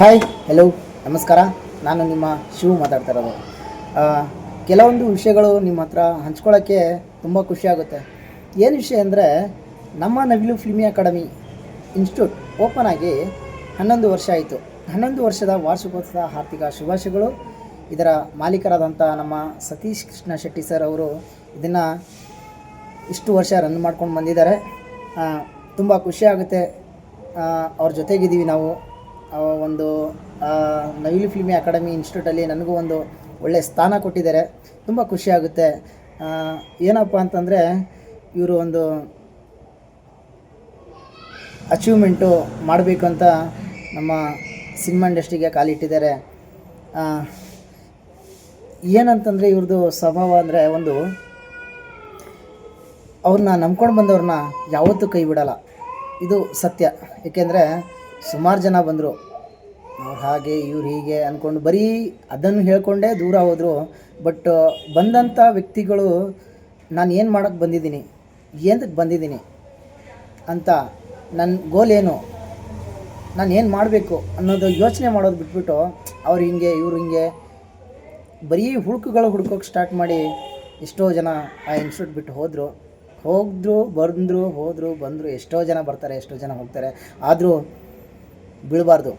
Hi hello ನಮಸ್ಕಾರ. ನಾನು ನಿಮ್ಮ ಶಿವು ಮಾತಾಡ್ತಾ ಇರೋದು. ಕೆಲವೊಂದು ವಿಷಯಗಳು ನಿಮ್ಮ ಹತ್ರ ಹಂಚ್ಕೊಳ್ಳೋಕ್ಕೆ ತುಂಬ ಖುಷಿಯಾಗುತ್ತೆ ಏನು ವಿಷಯ ಅಂದರೆ, ನಮ್ಮ ನವಿಲು ಫಿಲ್ಮಿ ಅಕಾಡೆಮಿ ಇನ್ಸ್ಟಿಟ್ಯೂಟ್ ಓಪನ್ ಆಗಿ ಹನ್ನೊಂದು ವರ್ಷ ಆಯಿತು. ಹನ್ನೊಂದು ವರ್ಷದ ವಾರ್ಷಿಕೋತ್ಸವ ಆರ್ಥಿಕ ಶುಭಾಶಯಗಳು. ಇದರ ಮಾಲೀಕರಾದಂಥ ನಮ್ಮ ಸತೀಶ್ ಕೃಷ್ಣ ಶೆಟ್ಟಿ ಸರ್ ಅವರು ಇದನ್ನು ಇಷ್ಟು ವರ್ಷ ರನ್ ಮಾಡ್ಕೊಂಡು ಬಂದಿದ್ದಾರೆ. ತುಂಬ ಖುಷಿಯಾಗುತ್ತೆ ಅವ್ರ ಜೊತೆಗಿದ್ದೀವಿ ನಾವು. ಒಂದು ನವಿಲು ಫಿಲ್ಮಿ ಅಕಾಡೆಮಿ ಇನ್ಸ್ಟಿಟ್ಯೂಟಲ್ಲಿ ನನಗೂ ಒಂದು ಒಳ್ಳೆಯ ಸ್ಥಾನ ಕೊಟ್ಟಿದ್ದಾರೆ. ತುಂಬ ಖುಷಿ ಆಗುತ್ತೆ. ಆ, ಏನಪ್ಪ ಅಂತಂದರೆ ಇವರು ಒಂದು ಅಚೀವ್ಮೆಂಟು ಮಾಡಬೇಕು ಅಂತ ನಮ್ಮ ಸಿನಿಮಾ ಇಂಡಸ್ಟ್ರಿಗೆ ಕಾಲಿಟ್ಟಿದ್ದಾರೆ. ಏನಂತಂದರೆ ಇವ್ರದ್ದು ಸ್ವಭಾವ ಅಂದರೆ ಒಂದು ಅವ್ರನ್ನ ನಂಬ್ಕೊಂಡು ಬಂದವ್ರನ್ನ ಯಾವತ್ತೂ ಕೈ ಬಿಡಲ್ಲ. ಇದು ಸತ್ಯ. ಏಕೆಂದರೆ ಸುಮಾರು ಜನ ಬಂದರು. ಅವ್ರು ಹಾಗೆ, ಇವ್ರು ಹೀಗೆ ಅಂದ್ಕೊಂಡು ಬರೀ ಅದನ್ನು ಹೇಳ್ಕೊಂಡೇ ದೂರ ಹೋದರು. ಬಟ್ ಬಂದಂಥ ವ್ಯಕ್ತಿಗಳು, ನಾನು ಏನು ಮಾಡೋಕ್ಕೆ ಬಂದಿದ್ದೀನಿ? ಏನಕ್ಕೆ ಬಂದಿದ್ದೀನಿ? ಅಂತ ನನ್ನ ಗೋಲ್ ಏನು? ನಾನು ಏನು ಮಾಡಬೇಕು? ಅನ್ನೋದು ಯೋಚನೆ ಮಾಡೋದು ಬಿಟ್ಬಿಟ್ಟು, ಅವ್ರು ಹಿಂಗೆ, ಇವ್ರು ಹಿಂಗೆ ಬರೀ ಹುಡುಕುಗಳು ಹುಡ್ಕೋಕೆ ಸ್ಟಾರ್ಟ್ ಮಾಡಿ ಎಷ್ಟೋ ಜನ ಆ ಇನ್ಸ್ಟಿಟ್ಯೂಟ್ ಬಿಟ್ಟು ಹೋದರು. ಹೋದರು ಬಂದರು ಹೋದರು, ಬಂದರು, ಎಷ್ಟೋ ಜನ ಬರ್ತಾರೆ, ಎಷ್ಟೋ ಜನ ಹೋಗ್ತಾರೆ. ಆದರೂ ಬೀಳಬಾರ್ದು.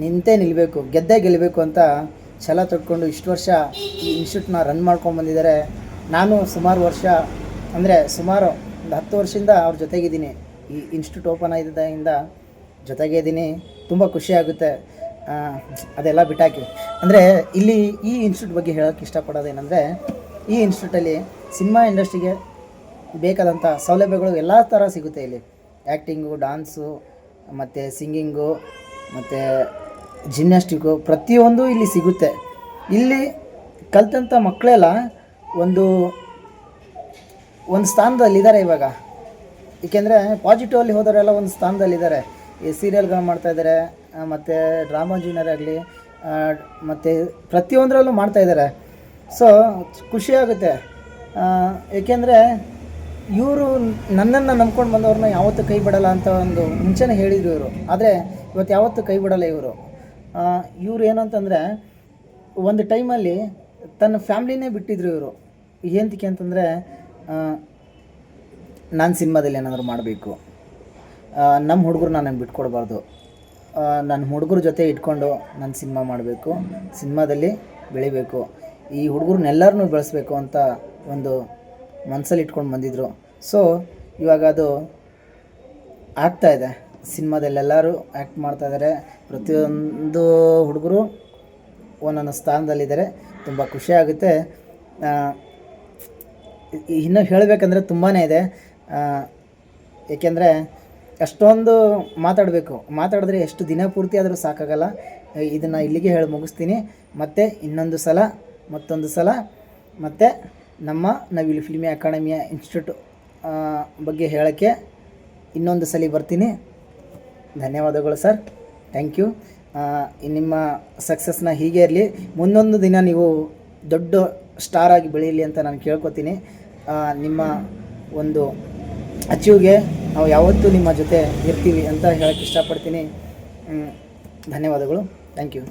ನಿಂತೇ ನಿಲ್ಲಬೇಕು ಗೆದ್ದೇ ಗೆಲ್ಲಬೇಕು ಅಂತ ಛಲ ತೊಟ್ಕೊಂಡು ಇಷ್ಟು ವರ್ಷ ಈ ಇನ್ಸ್ಟಿಟ್ಯೂಟ್ನ ರನ್ ಮಾಡ್ಕೊಂಡು ಬಂದಿದ್ದಾರೆ ನಾನು ಸುಮಾರು ವರ್ಷ, ಅಂದರೆ ಸುಮಾರು ಒಂದು ಹತ್ತು ವರ್ಷದಿಂದ ಅವ್ರ ಜೊತೆಗಿದ್ದೀನಿ ಈ ಇನ್ಸ್ಟಿಟ್ಯೂಟ್ ಓಪನ್ ಆಗಿದ್ದರಿಂದ ಜೊತೆಗೆ ಇದ್ದೀನಿ. ತುಂಬ ಖುಷಿಯಾಗುತ್ತೆ ಅದೆಲ್ಲ ಬಿಟ್ಟಾಕಿ. ಅಂದರೆ ಇಲ್ಲಿ ಈ ಇನ್ಸ್ಟಿಟ್ಯೂಟ್ ಬಗ್ಗೆ ಹೇಳೋಕ್ಕೆ ಇಷ್ಟಪಡೋದೇನೆಂದರೆ, ಈ ಇನ್ಸ್ಟಿಟ್ಯೂಟಲ್ಲಿ ಸಿನಿಮಾ ಇಂಡಸ್ಟ್ರಿಗೆ ಬೇಕಾದಂಥ ಸೌಲಭ್ಯಗಳು ಎಲ್ಲ ಥರ ಸಿಗುತ್ತೆ ಇಲ್ಲಿ. ಆ್ಯಕ್ಟಿಂಗು ಡಾನ್ಸು ಮತ್ತು ಸಿಂಗಿಂಗು ಮತ್ತು ಜಿಮ್ನಾಸ್ಟಿಕ್ಕು ಪ್ರತಿಯೊಂದು ಇಲ್ಲಿ ಸಿಗುತ್ತೆ. ಇಲ್ಲಿ ಕಲ್ತಂಥ ಮಕ್ಕಳೆಲ್ಲ ಒಂದು ಒಂದು ಸ್ಥಾನದಲ್ಲಿದ್ದಾರೆ ಇವಾಗ. ಏಕೆಂದರೆ ಪಾಸಿಟಿವಲ್ಲಿ ಹೋದವರೆಲ್ಲ ಒಂದು ಸ್ಥಾನದಲ್ಲಿದ್ದಾರೆ. ಈ ಸೀರಿಯಲ್ಗಳು ಮಾಡ್ತಾಯಿದ್ದಾರೆ ಮತ್ತು ಡ್ರಾಮಾ ಜೂನಿಯರ್ ಆಗಲಿ ಮತ್ತು ಪ್ರತಿಯೊಂದರಲ್ಲೂ ಮಾಡ್ತಾಯಿದ್ದಾರೆ ಸೊ ಖುಷಿಯಾಗುತ್ತೆ ಏಕೆಂದರೆ ಇವರು ನನ್ನನ್ನು ನಂಬ್ಕೊಂಡು ಬಂದವ್ರನ್ನ ಯಾವತ್ತೂ ಕೈ ಬಿಡಲ್ಲ ಅಂತ ಒಂದು ಮುಂಚೆನೇ ಹೇಳಿದರು ಇವರು. ಆದರೆ ಇವತ್ತು ಯಾವತ್ತೂ ಕೈ ಬಿಡಲ್ಲ ಇವರು. ಇವರು ಏನಂತಂದರೆ ಒಂದು ಟೈಮಲ್ಲಿ ತನ್ನ ಫ್ಯಾಮ್ಲಿನೇ ಬಿಟ್ಟಿದ್ರು ಇವರು. ಏನಕ್ಕೆ ಅಂತಂದರೆ ನಾನು ಸಿನಿಮಾದಲ್ಲಿ ಏನಾದರೂ ಮಾಡಬೇಕು. ನಮ್ಮ ಹುಡುಗರು ನಾನು ಬಿಟ್ಕೊಡ್ಬಾರ್ದು. ನನ್ನ ಹುಡುಗರ ಜೊತೆ ಇಟ್ಕೊಂಡು ನಾನು ಸಿನಿಮಾ ಮಾಡಬೇಕು, ಸಿನಿಮಾದಲ್ಲಿ ಬೆಳಿಬೇಕು. ಈ ಹುಡುಗರನ್ನೆಲ್ಲರನ್ನೂ ಬೆಳೆಸ್ಬೇಕು ಅಂತ ಒಂದು ಮನಸ್ಸಲ್ಲಿ ಇಟ್ಕೊಂಡು ಬಂದಿದ್ದರು ಸೊ ಇವಾಗ ಅದು ಆಗ್ತಾ ಇದೆ. ಸಿನಿಮಾದಲ್ಲೆಲ್ಲರೂ ಆ್ಯಕ್ಟ್ ಮಾಡ್ತಾಯಿದ್ದಾರೆ ಪ್ರತಿಯೊಂದು ಹುಡುಗರು ಒಂದೊಂದು ಸ್ಥಾನದಲ್ಲಿದ್ದಾರೆ. ತುಂಬ ಖುಷಿ ಆಗುತ್ತೆ. ಆ, ಇನ್ನೂ ಹೇಳಬೇಕಂದ್ರೆ ತುಂಬಾ ಇದೆ. ಏಕೆಂದರೆ ಅಷ್ಟೊಂದು ಮಾತಾಡಬೇಕು. ಮಾತಾಡಿದ್ರೆ ಎಷ್ಟು ದಿನ ಪೂರ್ತಿ ಆದರೂ ಸಾಕಾಗಲ್ಲ. ಇದನ್ನು ಇಲ್ಲಿಗೆ ಹೇಳಿ ಮುಗಿಸ್ತೀನಿ. ಮತ್ತು ಇನ್ನೊಂದು ಸಲ ಮತ್ತೊಂದು ಸಲ ಮತ್ತು ನಮ್ಮ ನವಿಲು ಫಿಲ್ಮಿ ಅಕಾಡೆಮಿಯ ಇನ್ಸ್ಟಿಟ್ಯೂಟ್ ಬಗ್ಗೆ ಹೇಳೋಕ್ಕೆ ಇನ್ನೊಂದು ಸಲ ಬರ್ತೀನಿ. ಧನ್ಯವಾದಗಳು ಸರ್ ಥ್ಯಾಂಕ್ ಯು ನಿಮ್ಮ ಸಕ್ಸಸ್ನ ಹೀಗೆ ಇರಲಿ. ಮುಂದೊಂದು ದಿನ ನೀವು ದೊಡ್ಡ ಸ್ಟಾರ್ ಆಗಿ ಬೆಳೀಲಿ ಅಂತ ನಾನು ಕೇಳ್ಕೊತೀನಿ. ನಿಮ್ಮ ಒಂದು ಅಚೀವ್ಗೆ ನಾವು ಯಾವತ್ತೂ ನಿಮ್ಮ ಜೊತೆ ಇರ್ತೀವಿ ಅಂತ ಹೇಳೋಕ್ಕೆ ಇಷ್ಟಪಡ್ತೀನಿ. ಧನ್ಯವಾದಗಳು. Thank you